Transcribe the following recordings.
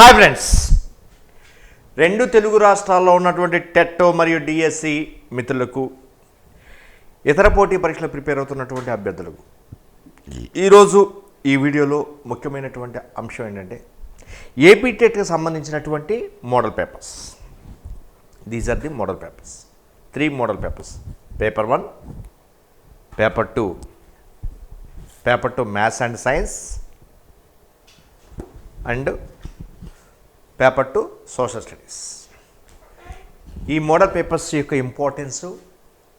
Hi friends. రెండు తెలుగు రాష్ట్రాల్లో ఉన్నటువంటి టెట్టో మరియు డిఎస్సి మిత్రులకు ఇతర పోటీ పరీక్షలు ప్రిపేర్ అవుతున్నటువంటి అభ్యర్థులకు ఈరోజు ఈ వీడియోలో ముఖ్యమైనటువంటి అంశం ఏంటంటే ఏపీ టెట్కి సంబంధించినటువంటి model papers. These are the model papers three model papers paper one paper two paper two maths and science and paper two social studies. ఈ మోడల్ పేపర్స్ యొక్క ఇంపార్టెన్స్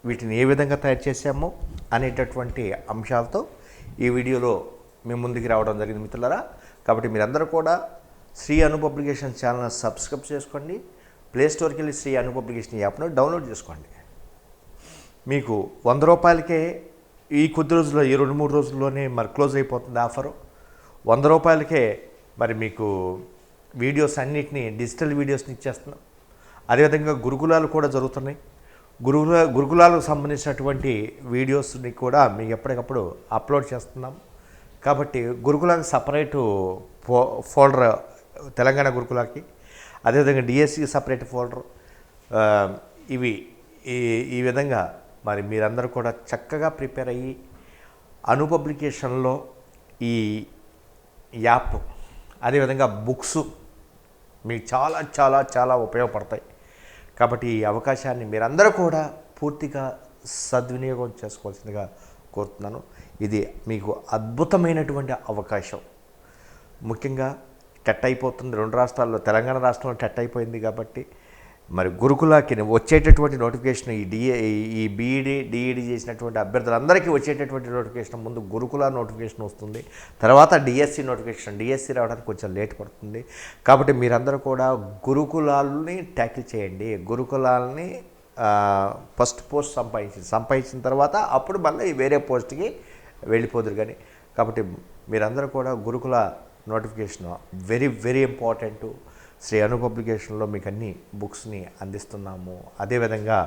వీటిని ఏ విధంగా తయారు చేశాము అనేటటువంటి అంశాలతో ఈ వీడియోలో మీ ముందుకు రావడం జరిగింది మిత్రులరా. కాబట్టి మీరందరూ కూడా Sri Anu publication channel subscribe చేసుకోండి. ప్లేస్టోర్కి వెళ్ళి శ్రీ అను పబ్లికేషన్ యాప్ను డౌన్లోడ్ చేసుకోండి. మీకు వంద రూపాయలకే ఈ కొద్ది రోజుల్లో ఈ రెండు మూడు రోజుల్లోనే మరి క్లోజ్ అయిపోతుంది ఆఫరు. వంద రూపాయలకే మరి మీకు వీడియోస్ అన్నిటినీ డిజిటల్ వీడియోస్ని ఇచ్చేస్తున్నాం. అదేవిధంగా గురుకులాలు కూడా జరుగుతున్నాయి. గురుకుల గురుకులాలకు సంబంధించినటువంటి వీడియోస్ని కూడా మీకు ఎప్పటికప్పుడు అప్లోడ్ చేస్తున్నాం. కాబట్టి గురుకులాకి సపరేటు ఫో ఫోల్డర్ తెలంగాణ గురుకులాకి అదేవిధంగా డిఎస్సికి సపరేట్ ఫోల్డర్ ఇవి ఈ ఈ విధంగా మరి మీరందరూ కూడా చక్కగా ప్రిపేర్ అయ్యి అను పబ్లికేషన్లో ఈ యాప్ అదేవిధంగా బుక్స్ మీకు చాలా చాలా చాలా ఉపయోగపడతాయి. కాబట్టి ఈ అవకాశాన్ని మీరందరూ కూడా పూర్తిగా సద్వినియోగం చేసుకోవాల్సిందిగా కోరుతున్నాను. ఇది మీకు అద్భుతమైనటువంటి అవకాశం. ముఖ్యంగా టెట్ అయిపోతుంది. రెండు రాష్ట్రాల్లో తెలంగాణ రాష్ట్రంలో టెట్ అయిపోయింది కాబట్టి మరి గురుకులాకి వచ్చేటటువంటి నోటిఫికేషన్ ఈ డిఏ ఈ బీఈడి డిఈడి చేసినటువంటి అభ్యర్థులందరికీ వచ్చేటటువంటి నోటిఫికేషన్ ముందు గురుకుల నోటిఫికేషన్ వస్తుంది. తర్వాత డిఎస్సి నోటిఫికేషన్ డిఎస్సి రావడానికి కొంచెం లేట్ పడుతుంది. కాబట్టి మీరందరూ కూడా గురుకులాలని ట్యాకిల్ చేయండి. గురుకులాలని ఫస్ట్ పోస్ట్ సంపాదించింది సంపాదించిన తర్వాత అప్పుడు మళ్ళీ వేరే పోస్ట్కి వెళ్ళిపోదురు కానీ. కాబట్టి మీరందరూ కూడా Gurukula notification very very important Sri Anu పబ్లికేషన్లో మీకు అన్ని బుక్స్ని అందిస్తున్నాము. అదేవిధంగా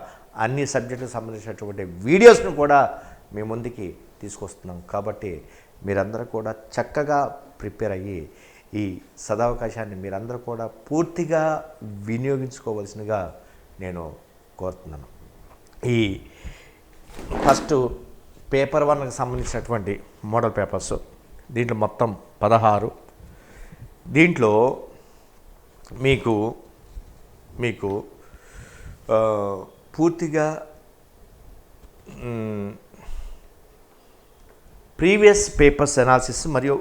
అన్ని సబ్జెక్టులకు సంబంధించినటువంటి వీడియోస్ను కూడా మీ ముందుకి తీసుకొస్తున్నాం. కాబట్టి మీరందరూ కూడా చక్కగా ప్రిపేర్ అయ్యి ఈ సదావకాశాన్ని మీరందరూ కూడా పూర్తిగా వినియోగించుకోవలసినగా నేను కోరుతున్నాను. ఈ ఫస్ట్ పేపర్ వన్కి సంబంధించినటువంటి మోడల్ పేపర్స్. దీంట్లో మొత్తం పదహారు. దీంట్లో మీకు మీకు పూర్తిగా ప్రీవియస్ పేపర్స్ అనాలిసిస్ మరియు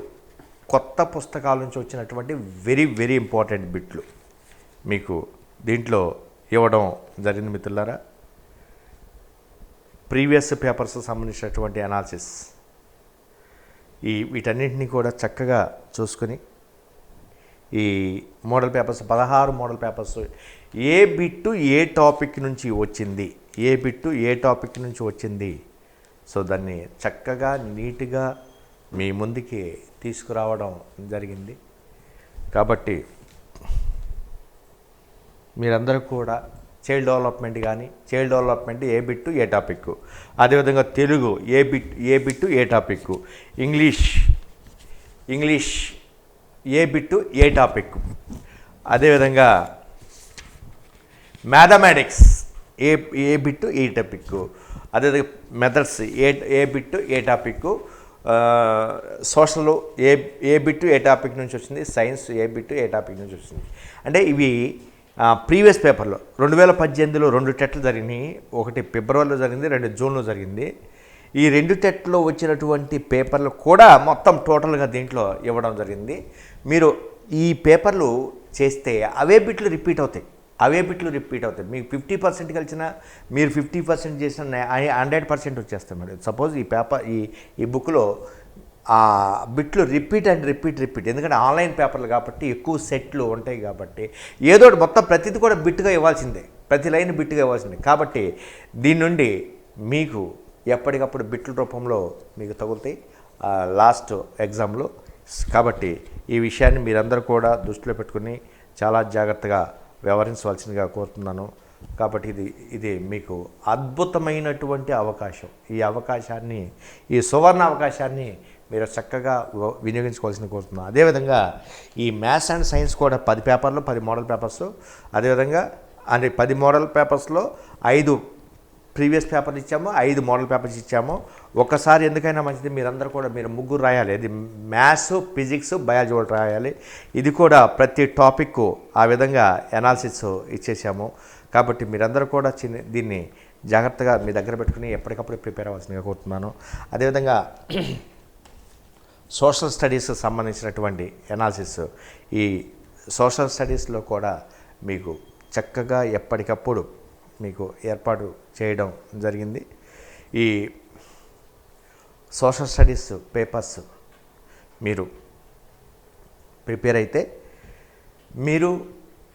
కొత్త పుస్తకాల నుంచి వచ్చినటువంటి వెరీ వెరీ ఇంపార్టెంట్ బిట్లు మీకు దీంట్లో ఇవ్వడం జరిగింది మిత్రులారా. ప్రీవియస్ పేపర్స్ సంబంధించినటువంటి అనాలిసిస్. ఈ వీటన్నింటినీ కూడా చక్కగా చూసుకొని ఈ మోడల్ పేపర్స్ పదహారు మోడల్ పేపర్స్. ఏ బిట్టు ఏ టాపిక్ నుంచి వచ్చింది? ఏ బిట్టు ఏ టాపిక్ నుంచి వచ్చింది? సో దాన్ని చక్కగా నీట్గా మీ ముందుకి తీసుకురావడం జరిగింది. కాబట్టి మీరందరూ కూడా చైల్డ్ డెవలప్మెంట్ కానీ చైల్డ్ డెవలప్మెంట్ ఏ బిట్టు ఏ టాపిక్. అదేవిధంగా తెలుగు ఏ బిట్ ఏ బిట్టు ఏ టాపిక్. ఇంగ్లీష్ ఇంగ్లీష్ ఏ బిట్టు ఏ టాపిక్ అదేవిధంగా మ్యాథమెటిక్స్ ఏ ఏ బిట్టు ఏ టాపిక్ అదేవిధంగా మెథడ్స్ ఏ ఏ బిట్టు ఏ టాపిక్ సోషల్ ఏ ఏ బిట్టు ఏ టాపిక్ నుంచి వచ్చింది? సైన్స్ ఏ బిట్టు ఏ టాపిక్ నుంచి వచ్చింది? అంటే ఇవి ప్రీవియస్ పేపర్లో రెండు వేల పద్దెనిమిదిలో రెండు టెట్లు జరిగినాయి. ఒకటి ఫిబ్రవరిలో జరిగింది రెండు జూన్లో జరిగింది. ఈ రెండు టెట్లో వచ్చినటువంటి పేపర్లు కూడా మొత్తం టోటల్గా దీంట్లో ఇవ్వడం జరిగింది. మీరు ఈ పేపర్లు చేస్తే అవే బిట్లు రిపీట్ అవుతాయి. అవే బిట్లు రిపీట్ అవుతాయి. మీకు ఫిఫ్టీ పర్సెంట్ కలిసిన మీరు ఫిఫ్టీ పర్సెంట్ చేసిన హండ్రెడ్ పర్సెంట్ వచ్చేస్తాయి మేడం. సపోజ్ ఈ పేపర్ ఈ ఈ బుక్లో ఆ బిట్లు రిపీట్ అండ్ రిపీట్ రిపీట్. ఎందుకంటే ఆన్లైన్ పేపర్లు కాబట్టి ఎక్కువ సెట్లు ఉంటాయి కాబట్టి ఏదో మొత్తం ప్రతిది కూడా బిట్టుగా ఇవ్వాల్సిందే. ప్రతి లైన్ బిట్గా ఇవ్వాల్సిందే. కాబట్టి దీని నుండి మీకు ఎప్పటికప్పుడు బిట్ల రూపంలో మీకు తగులుతాయి. లాస్ట్ ఎగ్జామ్లో. కాబట్టి ఈ విషయాన్ని మీరందరూ కూడా దృష్టిలో పెట్టుకుని చాలా జాగ్రత్తగా వ్యవహరించవలసిందిగా కోరుతున్నాను. కాబట్టి ఇది ఇది మీకు అద్భుతమైనటువంటి అవకాశం. ఈ అవకాశాన్ని ఈ సువర్ణ అవకాశాన్ని మీరు చక్కగా వినియోగించుకోవాల్సింది కోరుతున్నాను. అదేవిధంగా ఈ మ్యాథ్స్ అండ్ సైన్స్ కూడా పది పేపర్లు పది మోడల్ పేపర్స్. అదేవిధంగా అంటే పది మోడల్ పేపర్స్లో ఐదు ప్రీవియస్ పేపర్లు ఇచ్చాము ఐదు మోడల్ పేపర్స్ ఇచ్చాము. ఒకసారి ఎందుకైనా మంచిది మీరందరూ కూడా మీరు ముగ్గురు రాయాలి. ఇది మ్యాథ్స్ ఫిజిక్స్ బయాలజీ ఒకటి రాయాలి. ఇది కూడా ప్రతి టాపిక్ ఆ విధంగా ఎనాలిసిస్ ఇచ్చేసాము. కాబట్టి మీరందరూ కూడా చిన్న దీన్ని జాగ్రత్తగా మీ దగ్గర పెట్టుకుని ఎప్పటికప్పుడు ప్రిపేర్ అవ్వాల్సిందిగా కోరుతున్నాను. అదేవిధంగా సోషల్ స్టడీస్కి సంబంధించినటువంటి ఎనాలిసిస్ ఈ సోషల్ స్టడీస్లో కూడా మీకు చక్కగా ఎప్పటికప్పుడు మీకు ఏర్పాటు చేయడం జరిగింది. ఈ సోషల్ స్టడీస్ పేపర్స్ మీరు ప్రిపేర్ అయితే మీరు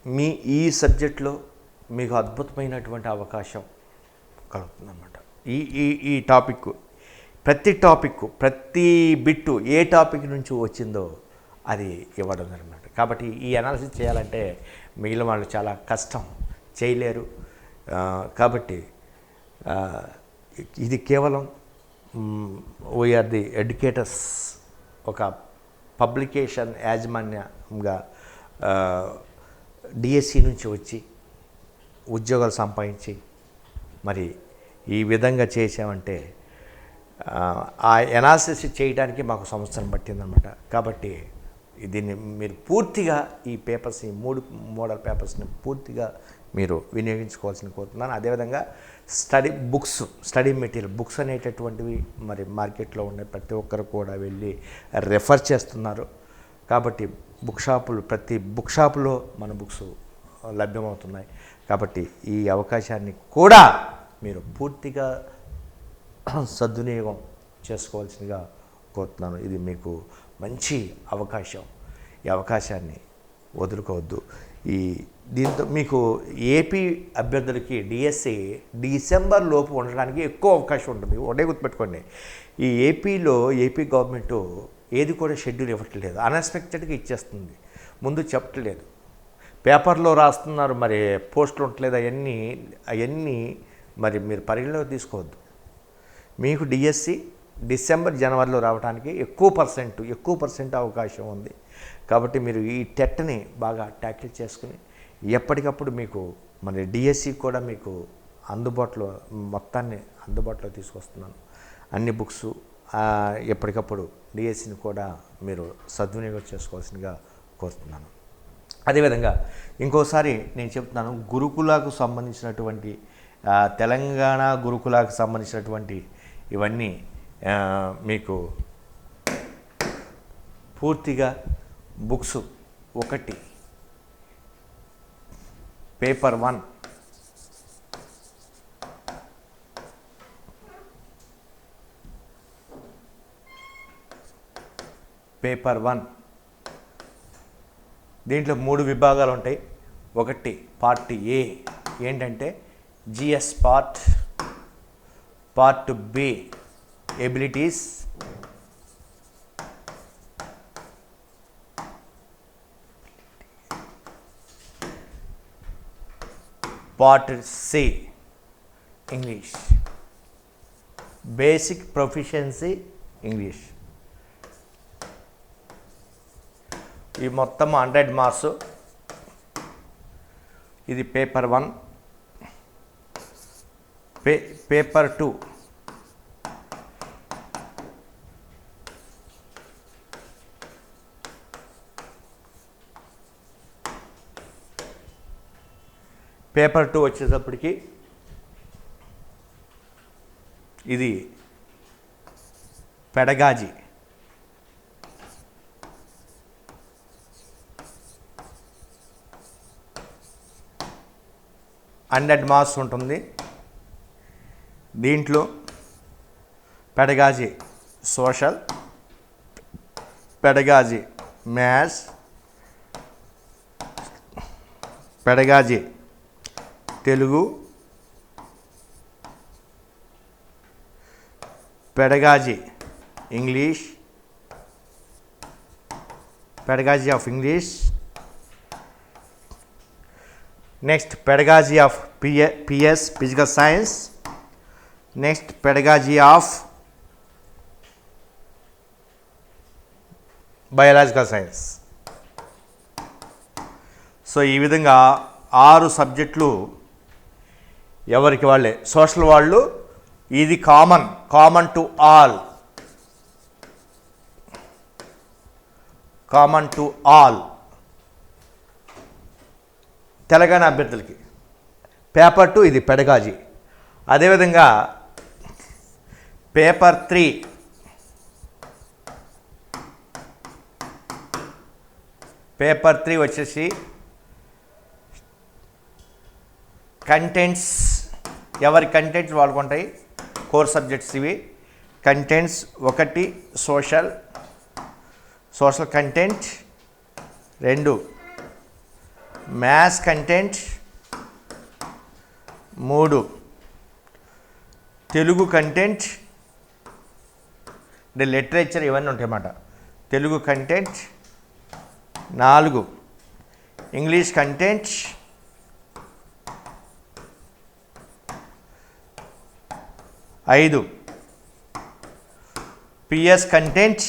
మీ ఈ సబ్జెక్ట్లో మీకు అద్భుతమైనటువంటి అవకాశం కలుగుతుందన్నమాట. ఈ ఈ ఈ టాపిక్ ప్రతి టాపిక్ ప్రతి బిట్టు ఏ టాపిక్ నుంచి వచ్చిందో అది ఇవ్వడం అనమాట కాబట్టి ఈ అనాలిసిస్ చేయాలంటే మిగిలిన వాళ్ళు చాలా కష్టం చేయలేరు. కాబట్టి ఇది కేవలం వీఆర్ ది ఎడ్యుకేటర్స్ ఒక పబ్లికేషన్ యాజమాన్యంగా డిఎస్సి నుంచి వచ్చి ఉద్యోగాలు సంపాదించి మరి ఈ విధంగా చేసామంటే ఆ, ఆ ఎనాలిసిస్ చేయడానికి మాకు సంవత్సరం పట్టిందనమాట కాబట్టి దీన్ని మీరు పూర్తిగా ఈ పేపర్స్ ఈ మూడు మోడల్ పేపర్స్ని పూర్తిగా మీరు వినియోగించుకోవాల్సిన కోరుతున్నాను. అదేవిధంగా study books study material books అనేటటువంటివి మరి మార్కెట్లో ఉండే ప్రతి ఒక్కరు కూడా వెళ్ళి రెఫర్ చేస్తున్నారు. కాబట్టి బుక్ షాపులు ప్రతి బుక్ షాపులో మన బుక్స్ లభ్యమవుతున్నాయి. కాబట్టి ఈ అవకాశాన్ని కూడా మీరు పూర్తిగా సద్వినియోగం చేసుకోవాల్సిందిగా కోరుతున్నాను. ఇది మీకు మంచి అవకాశం. ఈ అవకాశాన్ని వదులుకోవద్దు. ఈ దీంతో మీకు ఏపీ అభ్యర్థులకి డిఎస్సి డిసెంబర్ లోపు ఉండడానికి ఎక్కువ అవకాశం ఉంటుంది. ఒకటే గుర్తుపెట్టుకోండి. ఈ ఏపీలో ఏపీ గవర్నమెంట్ ఏది కూడా షెడ్యూల్ ఇవ్వట్లేదు. అన్ఎక్స్పెక్టెడ్గా ఇచ్చేస్తుంది. ముందు చెప్పట్లేదు. పేపర్లో రాస్తున్నారు మరి పోస్టులు ఉండట్లేదు అవన్నీ అవన్నీ మరి మీరు పరిగణలోకి తీసుకోవద్దు. మీకు డిఎస్సి డిసెంబర్ జనవరిలో రావడానికి ఎక్కువ పర్సెంట్ ఎక్కువ పర్సెంట్ అవకాశం ఉంది. కాబట్టి మీరు ఈ టెట్ని బాగా ట్యాకిల్ చేసుకుని ఎప్పటికప్పుడు మీకు మన డిఎస్సి కూడా మీకు అందుబాటులో మొత్తాన్ని అందుబాటులో తీసుకొస్తున్నాను. అన్ని బుక్స్ ఎప్పటికప్పుడు డిఎస్సిని కూడా మీరు సద్వినియోగం చేసుకోవాల్సిందిగా కోరుతున్నాను. అదేవిధంగా ఇంకోసారి నేను చెప్తున్నాను గురుకులకు సంబంధించినటువంటి తెలంగాణ గురుకులకు సంబంధించినటువంటి ఇవన్నీ మీకు పూర్తిగా బుక్స్ ఒకటి పేపర్ వన్. Paper one. దీంట్లో మూడు విభాగాలు ఉంటాయి. ఒకటి పార్ట్ ఏ. ఏంటంటే GS part part B. Abilities part C English basic proficiency English ఈ మొత్తం హండ్రెడ్ మార్క్స్. ఇది పేపర్ వన్. పే పేపర్ టూ. పేపర్ టూ వచ్చేటప్పటికి ఇది పెడగాజీ. హండ్రెడ్ మార్క్స్ ఉంటుంది. దీంట్లో pedagogy social pedagogy maths pedagogy Telugu pedagogy English pedagogy of English. Next pedagogy of PA PS physical science. Next pedagogy of biological science. So ఈ విధంగా ఆరు సబ్జెక్టులు ఎవరికి వాళ్ళే? సోషల్ వాళ్ళు. ఇది common common to all. Common to all. Telangana అభ్యర్థులకి. Paper two ఇది పెడగాజీ. అదేవిధంగా పేపర్ త్రీ. పేపర్ త్రీ వచ్చేసి కంటెంట్స్ ఎవరి కంటెంట్స్ వాళ్ళకుంటాయి? కోర్ సబ్జెక్ట్స్ ఇవి. కంటెంట్స్ ఒకటి సోషల్ సోషల్ కంటెంట్ రెండు. మ్యాథ్స్ కంటెంట్ మూడు. తెలుగు కంటెంట్ అంటే లిటరేచర్ ఇవన్నీ ఉంటాయి అన్నమాట తెలుగు కంటెంట్ నాలుగు. ఇంగ్లీష్ కంటెంట్ ఐదు. పిఎస్ కంటెంట్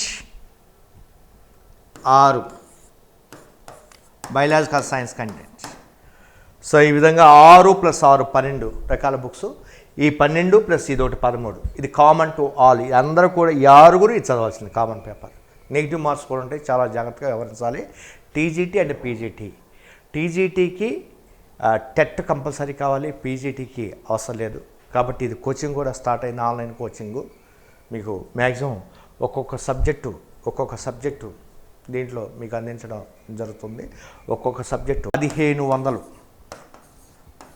ఆరు. Biological science content. సో ఈ విధంగా ఆరు ప్లస్ ఆరు పన్నెండు రకాల బుక్స్. ఈ పన్నెండు ప్లస్ ఇది ఒకటి పదమూడు. ఇది కామన్ టు ఆల్. అందరూ కూడా ఈ ఆరుగురు ఇది చదవాల్సింది కామన్ పేపర్. నెగిటివ్ మార్క్స్ కూడా ఉంటాయి. చాలా జాగ్రత్తగా వ్యవహరించాలి. TGT and PGT. టీజీటీకి TET compulsory కావాలి. పీజీటీకి అవసరం లేదు. కాబట్టి ఇది కోచింగ్ కూడా స్టార్ట్ అయిన ఆన్లైన్ కోచింగు మీకు మ్యాక్సిమం ఒక్కొక్క సబ్జెక్టు ఒక్కొక్క సబ్జెక్టు దీంట్లో మీకు అందించడం జరుగుతుంది. ఒక్కొక్క సబ్జెక్టు పదిహేను వందలు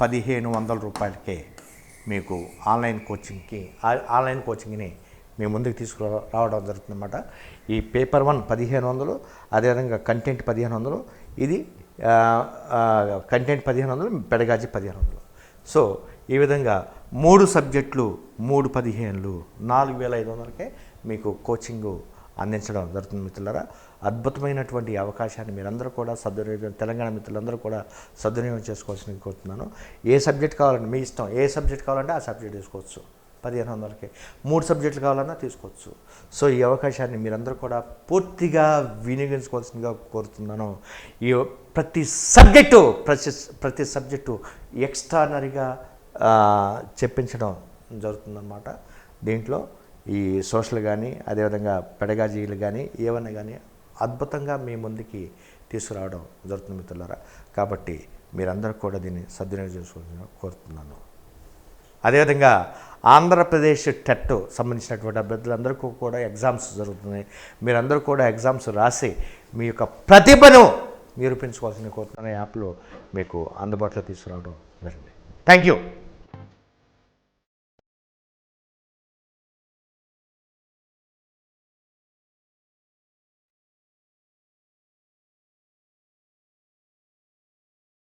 పదిహేను వందల రూపాయలకే మీకు ఆన్లైన్ కోచింగ్కి ఆన్లైన్ కోచింగ్ని మీ ముందుకు తీసుకురా రావడం జరుగుతుందన్నమాట. ఈ పేపర్ వన్ పదిహేను వందలు అదేవిధంగా కంటెంట్ పదిహేను వందలు ఇది కంటెంట్ పదిహేను వందలు పెడగాజీ పదిహేను వందలు. సో ఈ విధంగా మూడు సబ్జెక్టులు మూడు పదిహేనులు నాలుగు వేల ఐదు వందలకే మీకు కోచింగు అందించడం జరుగుతుంది మిత్రులారా. అద్భుతమైనటువంటి అవకాశాన్ని మీరందరూ కూడా సద్వినియోగం తెలంగాణ మిత్రులందరూ కూడా సద్వినియోగం చేసుకోవాల్సింది కోరుతున్నాను. ఏ సబ్జెక్ట్ కావాలంటే మీ ఇష్టం ఏ సబ్జెక్ట్ కావాలంటే ఆ సబ్జెక్ట్ తీసుకోవచ్చు. పదిహేను వందలకి. మూడు సబ్జెక్టులు కావాలన్నా తీసుకోవచ్చు. సో ఈ అవకాశాన్ని మీరందరూ కూడా పూర్తిగా వినియోగించుకోవాల్సిందిగా కోరుతున్నాను. ఈ ప్రతి సబ్జెక్టు ప్రతి ప్రతి సబ్జెక్టు ఎక్స్ట్రానరీగా చెప్పించడం జరుగుతుందన్నమాట. దీంట్లో ఈ సోషల్ కానీ అదేవిధంగా పెడగాజీలు కానీ ఏమన్నా కానీ అద్భుతంగా మీ ముందుకి తీసుకురావడం జరుగుతుంది మిత్రులారా. కాబట్టి మీరందరూ కూడా దీన్ని సద్వినియోగం చేసుకోవాలని కోరుతున్నాను. అదేవిధంగా ఆంధ్రప్రదేశ్ టెట్ సంబంధించినటువంటి అభ్యర్థులందరికీ కూడా ఎగ్జామ్స్ జరుగుతున్నాయి. మీరందరూ కూడా ఎగ్జామ్స్ రాసి మీ యొక్క ప్రతిభను నిరూపించుకోవాల్సిన కోరుతున్న యాప్లో మీకు అందుబాటులో తీసుకురావడం జరిగింది. Thank you